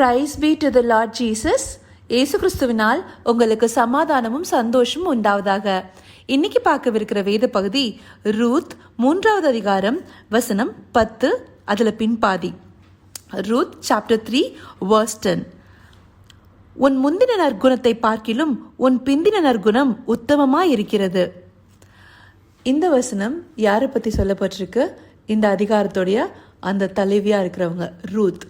Praise be to the Lord Jesus இயேசு கிறிஸ்துவினால் உங்களுக்கு சமாதானமும் சந்தோஷமும் உண்டாவதாக. இன்னைக்கு பார்க்கவிருக்கிற வேத பகுதி ரூத் மூன்றாவது அதிகாரம் வசனம் பத்து அதில் பின்பாதி. Ruth chapter three verse ten உன் முந்தின நற்குணத்தை பார்க்கிலும் உன் பிந்தின நற்குணம் உத்தமமாக இருக்கிறது இந்த வசனம் யாரை பற்றி சொல்லப்பட்டிருக்கு? இந்த அதிகாரத்துடைய அந்த தலைவியாக இருக்கிறவங்க ரூத்.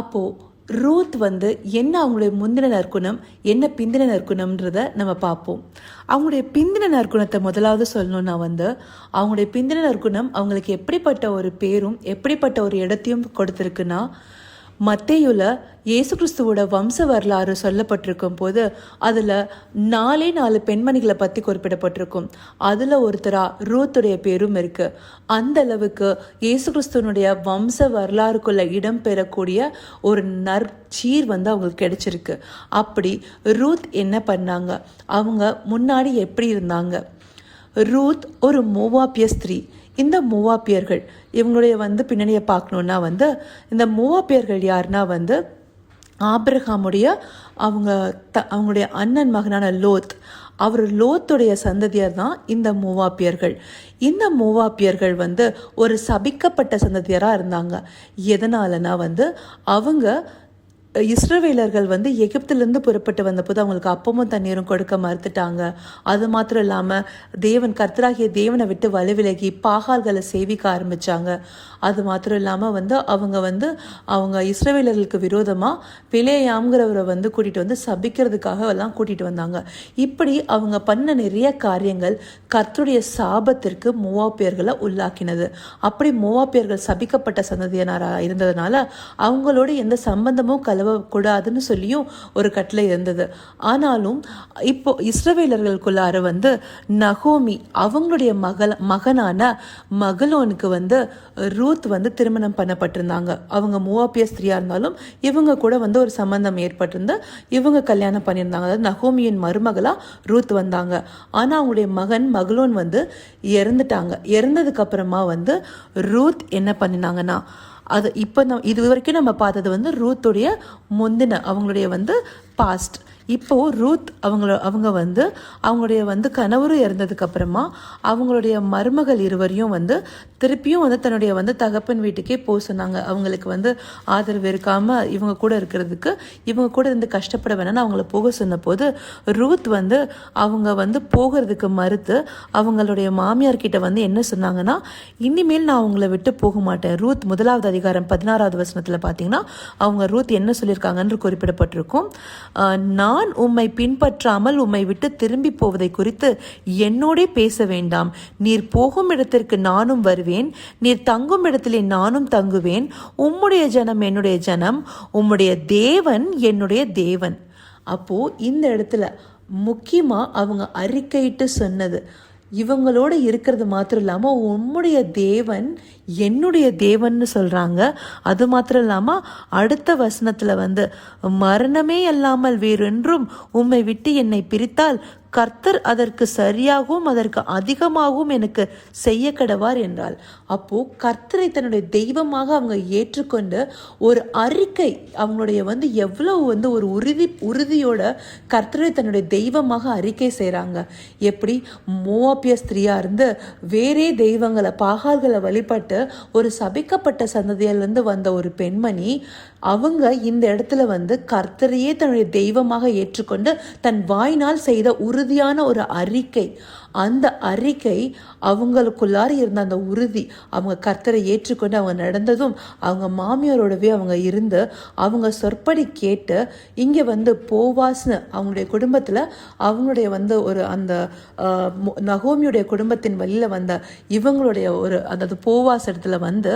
அப்போது ரூத் வந்து என்ன அவங்களுடைய முந்தின நற்குணம் என்ன பிந்தின நற்குணம்ன்றத நம்ம பார்ப்போம். அவங்களுடைய பிந்தின நற்குணத்தை முதலாவது சொல்லணும்னா வந்து அவங்களுடைய பிந்தின நற்குணம் அவங்களுக்கு எப்படிப்பட்ட ஒரு பேரும் எப்படிப்பட்ட ஒரு இடத்தையும் கொடுத்துருக்குன்னா மத்தேயுல இயேசு கிறிஸ்துவோட வம்ச வரலாறு சொல்லப்பட்டிருக்கும் போது அதில் நாலே நாலு பெண்மணிகளை பற்றி குறிப்பிடப்பட்டிருக்கும். அதில் ஒருத்தரா ரூத்துடைய பேரும் இருக்கு. அந்த அளவுக்கு இயேசு கிறிஸ்துவனுடைய வம்ச வரலாறுக்குள்ளே இடம் பெறக்கூடிய ஒரு நற்சீர் வந்து அவங்களுக்கு கிடைச்சிருக்கு. அப்படி ரூத் என்ன பண்ணாங்க? அவங்க முன்னாடி எப்படி இருந்தாங்க? ரூத் ஒரு மூவாப்பிய ஸ்திரீ. இந்த மூவாப்பியர்கள் இவங்களுடைய வந்து பின்னணியை பார்க்கணுன்னா வந்து இந்த மூவாப்பியர்கள் யாருன்னா வந்து ஆப்ரஹாமுடைய அவங்க த அவங்களுடைய அண்ணன் மகனான லோத். அவர் லோத்துடைய சந்ததியர் தான் இந்த மூவாப்பியர்கள். இந்த மூவாப்பியர்கள் வந்து ஒரு சபிக்கப்பட்ட சந்ததியராக இருந்தாங்க. எதனாலனா வந்து அவங்க இஸ்ரவேலர்கள் வந்து எகிப்திலிருந்து புறப்பட்டு வந்தபோது அவங்களுக்கு அப்பமும் தண்ணீரும் கொடுக்க மறுத்துட்டாங்க. அது மாத்திரம் இல்லாமல் தேவன் கர்த்தராகிய தேவனை விட்டு வலு விலகி பாகால்களை சேவிக்க ஆரம்பித்தாங்க அது மாத்திரம் இல்லாமல் வந்து அவங்க வந்து அவங்க இஸ்ரவேலர்களுக்கு விரோதமாக பிளேயாம்ங்கிறவரை வந்து கூட்டிகிட்டு வந்து சபிக்கிறதுக்காக எல்லாம் கூட்டிகிட்டு வந்தாங்க. இப்படி அவங்க பண்ண நிறைய காரியங்கள் கர்த்தருடைய சாபத்திற்கு மூவாப்பியர்களை உள்ளாக்கினது. அப்படி மூவாப்பியர்கள் சபிக்கப்பட்ட சந்ததியினராக இருந்ததுனால அவங்களோட எந்த சம்பந்தமும் கலவ கூடாதுன்னு சொல்லியும் ஒரு கட்டளை இருந்தது. ஆனாலும் இப்போ இஸ்ரவேலர்களுக்குள்ளார வந்து நகோமி அவங்களுடைய மகள் மகனான மகளோனுக்கு வந்து ரூத் வந்து திருமணம் பண்ணப்பட்டிருந்தாங்க. அவங்க மூவாப்பிய ஸ்திரியாக இருந்தாலும் இவங்க கூட வந்து ஒரு சம்பந்தம் ஏற்பட்டிருந்து இவங்க கல்யாணம் பண்ணியிருந்தாங்க. அதாவது நகோமியின் மருமகளா ரூத் வந்தாங்க. ஆனால் அவங்களுடைய மகன் மகளோன் வந்து இறந்துட்டாங்க. இறந்ததுக்கு அப்புறமா வந்து ரூத் என்ன பண்ணினாங்கன்னா அது இப்போ நம்ம இது வரைக்கும் நம்ம பார்த்தது வந்து ரூத்துடைய முந்தின அவங்களுடைய வந்து பாஸ்ட் இப்போ ரூத் அவங்கள அவங்க வந்து அவங்களுடைய வந்து கணவரும் இறந்ததுக்கப்புறமா அவங்களுடைய மருமகள் இருவரையும் வந்து திருப்பியும் வந்து தன்னுடைய வந்து தகப்பன் வீட்டுக்கே போக சொன்னாங்க. அவங்களுக்கு வந்து ஆதரவு இருக்காமல் இவங்க கூட இருக்கிறதுக்கு இவங்க கூட இருந்து கஷ்டப்பட வேணாம்னு அவங்கள போக சொன்னபோது ரூத் வந்து அவங்க வந்து போகிறதுக்கு மறுத்து அவங்களுடைய மாமியார் கிட்ட வந்து என்ன சொன்னாங்கன்னா இனிமேல் நான் அவங்கள விட்டு போக மாட்டேன். ரூத் முதலாவது அதிகாரம் பதினாறாவது வசனத்தில் பார்த்தீங்கன்னா அவங்க ரூத் என்ன சொல்லியிருக்காங்கன்னு குறிப்பிடப்பட்டிருக்கும். நான் நான் உம்மை பின்பற்றாமல் உம்மை விட்டு திரும்பி போவதை குறித்து என்னோடே பேச வேண்டாம். நீர் போகும் இடத்திற்கு நானும் வருவேன். நீர் தங்கும் இடத்திலே நானும் தங்குவேன். உம்முடைய ஜனம் என்னுடைய ஜனம். உம்முடைய தேவன் என்னுடைய தேவன். அப்போ இந்த இடத்துல முக்கியமாக அவங்க அறிக்கையிட்டு சொன்னது. இவங்களோட இருக்கிறது மாத்திரம் இல்லாமல் உம்முடைய தேவன் என்னுடைய தேவன்னு சொல்கிறாங்க அது மாத்திரம் இல்லாமல் அடுத்த வசனத்தில் வந்து மரணமே அல்லாமல் வேறென்றும் உம்மை விட்டு என்னை பிரித்தால் கர்த்தர் அதற்கு சரியாகவும் அதற்கு அதிகமாகவும் எனக்கு செய்ய கடவார் என்றால் அப்போ கர்த்தரை தன்னுடைய தெய்வமாக அவங்க ஏற்றுக்கொண்டு ஒரு அறிக்கை அவங்களுடைய வந்து எவ்வளவு வந்து ஒரு உறுதி உறுதியோட கர்த்தரை தன்னுடைய தெய்வமாக அறிக்கை செய்கிறாங்க எப்படி? மோவாப்பிய ஸ்திரியாக இருந்து வேறே தெய்வங்களை பாகால்களை வழிபட்டு ஒரு சபிக்கப்பட்ட சந்ததியிலிருந்து வந்த ஒரு பெண்மணி அவங்க இந்த இடத்துல வந்து கர்த்தரையே தன்னுடைய தெய்வமாக ஏற்றுக்கொண்டு தன் வாய்னால் செய்த உறுதியான ஒரு அறிக்கை. அந்த அறிக்கை அவங்களுக்குள்ளார இருந்த அந்த உறுதி அவங்க கர்த்தரை ஏற்றுக்கொண்டு அவங்க நடந்ததும் அவங்க மாமியாரோடவே அவங்க இருந்து அவங்க சொற்படி கேட்டு இங்கே வந்து போவாஸ்னு அவங்களுடைய குடும்பத்தில் அவங்களுடைய வந்து ஒரு அந்த நகோமியுடைய குடும்பத்தின் வழியில் வந்த இவங்களுடைய ஒரு அதாவது போவாஸ் இடத்துல வந்து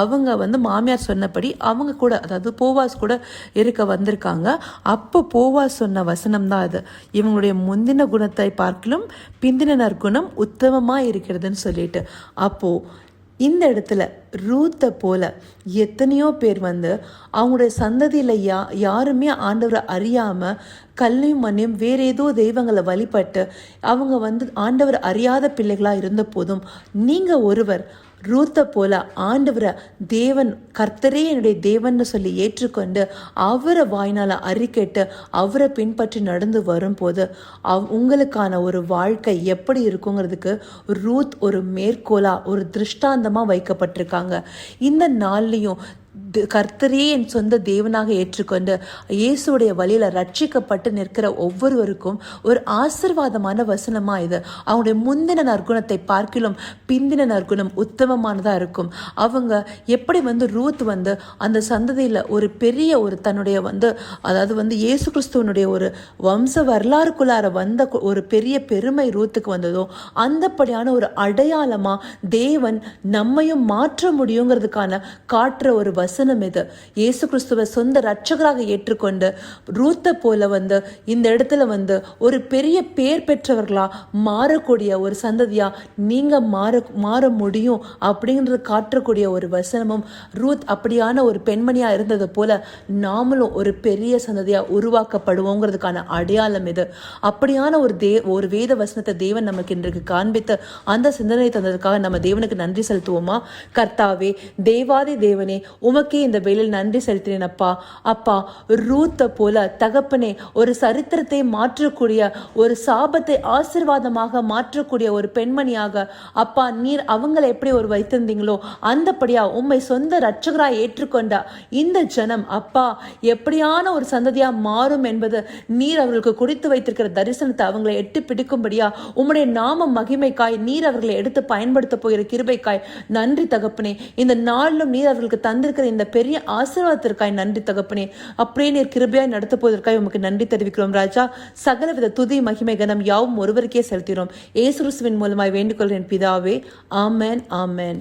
அவங்க வந்து மாமியார் சொன்னபடி அவங்க கூட அதாவது போவாஸ் கூட இருக்க வந்திருக்காங்க. அப்போ போவாஸ் சொன்ன வசனம் தான் அது. இவங்களுடைய முந்தின குணத்தை பார்க்கலும் பிந்தின நற்குணம் உத்தமமாக இருக்கிறதுன்னு சொல்லிட்டு. அப்போது இந்த இடத்துல ரூத்தை போல எத்தனையோ பேர் வந்து அவங்களுடைய சந்ததியில் யா யாருமே ஆண்டவரை அறியாமல் கல்லையும் மண்ணையும் வேற ஏதோ தெய்வங்களை வழிபட்டு அவங்க வந்து ஆண்டவர் அறியாத பிள்ளைகளாக இருந்த போதும் நீங்கள் ஒருவர் ரூத்தை போல ஆண்டவரை தேவன் கர்த்தரே என்னுடைய தேவன்னு சொல்லி ஏற்றுக்கொண்டு அவரை வாய்னால் அறிக்கைட்டு அவரை பின்பற்றி நடந்து வரும்போது அவ் உங்களுக்கான ஒரு வாழ்க்கை எப்படி இருக்குங்கிறதுக்கு ரூத் ஒரு மேற்கோளாக ஒரு திருஷ்டாந்தமாக வைக்கப்பட்டிருக்காங்க. இந்த நாள்லையும் கர்த்தரையே என் சொந்த தேவனாக ஏற்றுக்கொண்டு இயேசுடைய வழியில் ரட்சிக்கப்பட்டு நிற்கிற ஒவ்வொருவருக்கும் ஒரு ஆசிர்வாதமான வசனமாக இது. அவங்களுடைய முந்தின நற்குணத்தை பார்க்கிலும் பிந்தின நற்குணம் உத்தமமானதாக இருக்கும். அவங்க எப்படி வந்து ரூத் வந்து அந்த சந்ததியில் ஒரு பெரிய ஒரு தன்னுடைய வந்து அதாவது வந்து இயேசு கிறிஸ்துவனுடைய ஒரு வம்ச வரலாறுக்குள்ளார வந்த ஒரு பெரிய பெருமை ரூத்துக்கு வந்ததோ அந்தப்படியான ஒரு அடையாளமாக தேவன் நம்மையும் மாற்ற முடியுங்கிறதுக்கான காட்டுற ஒரு வசனம் இது. இயேசு கிறிஸ்துவை சொந்த ரட்சகராக ஏற்றுக்கொண்டு ரூத்தை போல வந்து இந்த இடத்துல வந்து ஒரு பெரிய பேர் பெற்றவர்களா மாறக்கூடிய ஒரு சந்ததியா நீங்க மாற மாற முடியும் அப்படின்றது காட்டக்கூடிய ஒரு வசனமும் ரூத் அப்படியான ஒரு பெண்மணியா இருந்தது போல நாமளும் ஒரு பெரிய சந்ததியா உருவாக்கப்படுவோங்கிறதுக்கான அடையாளம் இது. அப்படியான ஒரு தே ஒரு வேத வசனத்தை தேவன் நமக்கு இன்றைக்கு காண்பித்து அந்த சிந்தனை தந்ததுக்காக நம்ம தேவனுக்கு நன்றி செலுத்துவோமா? கர்த்தாவே தேவாதி தேவனே உமக்கு இந்த வேலையில் நன்றி செலுத்தினேன் அப்பா. அப்பா ரூத்தை போல தகப்பனே ஒரு சரித்திரத்தை மாற்றக்கூடிய ஒரு சாபத்தை ஆசிர்வாதமாக மாற்றக்கூடிய ஒரு பெண்மணியாக அப்பா நீர் அவங்களை எப்படி ஒரு வைத்திருந்தீங்களோ அந்தபடியா உம்மை சொந்த ரட்சகராய் ஏற்றுக்கொண்ட இந்த ஜனம் அப்பா எப்படியான ஒரு சந்ததியா மாறும் என்பது நீர் அவர்களுக்கு குறித்து வைத்திருக்கிற தரிசனத்தை அவங்களை எட்டு பிடிக்கும்படியா உம்முடைய நாம மகிமைக்காய் நீர் அவர்களை எடுத்து பயன்படுத்த போகிற கிருபைக்காய். நன்றி தகப்பனே இந்த நாளிலும் நீர் அவர்களுக்கு தந்திருக்கிற இந்த பெரிய ஆசீர்வாதத்திற்காய் நன்றி தகப்பனே. அப்படியே நீர் கிருபையாய் நடத்த போவதற்காய் உமக்கு நன்றி தெரிவிக்கிறோம் ராஜா. சகலவித துதி மகிமை கனம் யாவும் ஒருவருக்கே செலுத்தினோம். ஏசுருசுவின் மூலமாய் வேண்டுகொள்கிறேன் பிதாவே. ஆமேன் ஆமேன்.